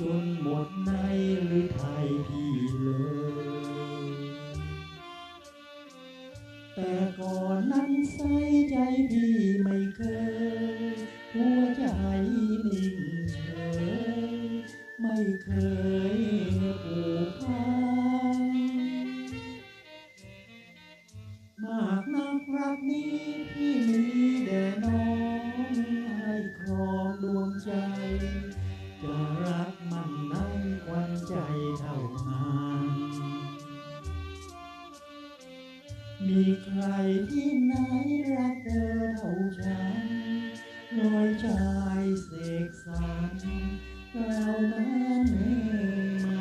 จนหมดในหรือไทยพี่เลย แต่ก่อนนั้นใส่ใจพี่ไม่เคย หัวใจนิ่งเฉย ไม่เคยผูกพันมากนักรักนี้พี่มี มีใครที่ไหนรักเธอเท่าฉันน้อยชายเสกสรรเรานั้นเอง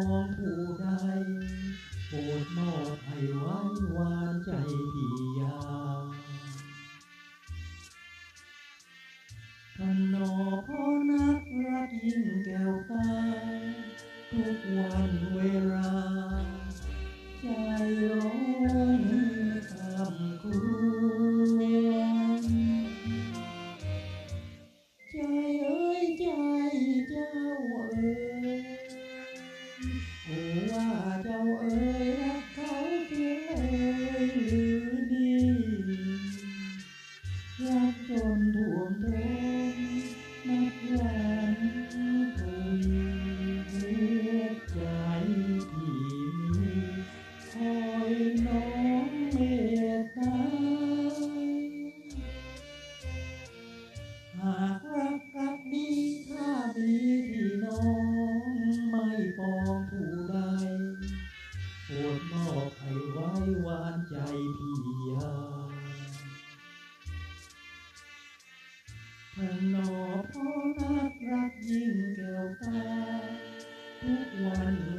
องผู้ใดโปรดมอบให้ไว้วานใจพี่ยาท่านนอพ่อนักรักยิ่งแก้วตาทุกวันเวลา ใจร้อ 我啊叫 นหนอพอนักรักยิ่งแก่วตาทุกวัน